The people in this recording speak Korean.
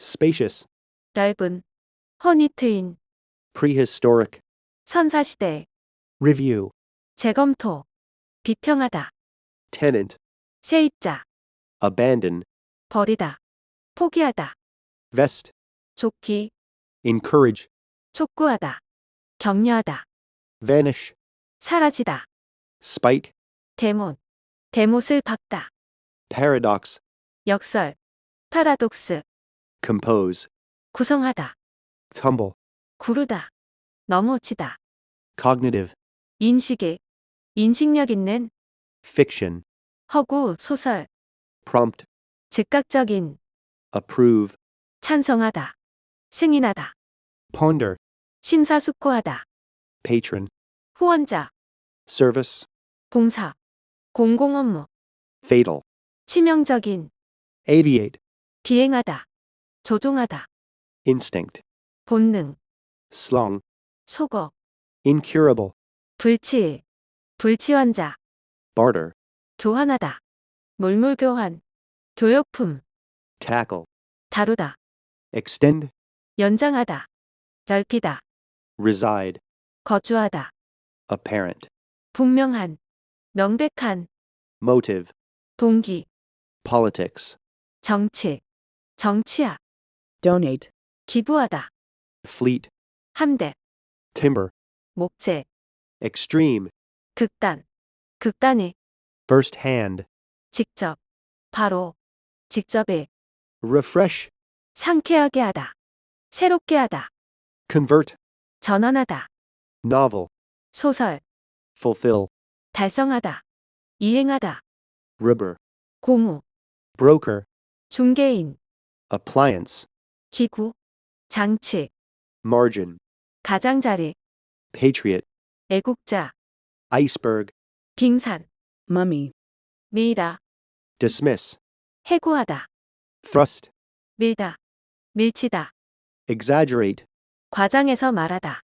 spacious, 넓은, 혼이 트인, prehistoric, 선사시대, review, 재검토, 비평하다, tenant, 세입자, abandon, 버리다, 포기하다, vest, 좋기, encourage, 촉구하다, 격려하다, vanish, 사라지다, spite, 대못, 대못을 박다, paradox, 역설, 파라독스, compose, 구성하다, tumble, 구르다, 넘어지다, cognitive, 인식의, 인식력 있는, fiction, 허구, 소설, prompt, 즉각적인, approve, 찬성하다, 승인하다, ponder, 심사숙고하다, patron, 후원자, service, 봉사, 공공업무, fatal, 치명적인, aviate, 비행하다, 조종하다, instinct, 본능, slung, 속어, incurable, 불치, 불치환자, barter, 교환하다, 물물교환, 교역품, tackle, 다루다, extend, 연장하다, 넓히다, reside, 거주하다, apparent, 분명한, 명백한, motive, 동기, politics, 정치, 정치야, donate, 기부하다, fleet, 함대, timber, 목재, extreme, 극단, 극단의, first hand, 직접, 바로, 직접의, refresh, 상쾌하게 하다, 새롭게 하다, convert, 전환하다, novel, 소설, fulfill, 달성하다, 이행하다, rubber, 고무, broker, 중개인, appliance, 기구, 장치, margin, 가장자리, patriot, 애국자, iceberg, 빙산, mummy, 밀다, dismiss, 해고하다, thrust, 밀다, 밀치다, exaggerate, 과장해서 말하다,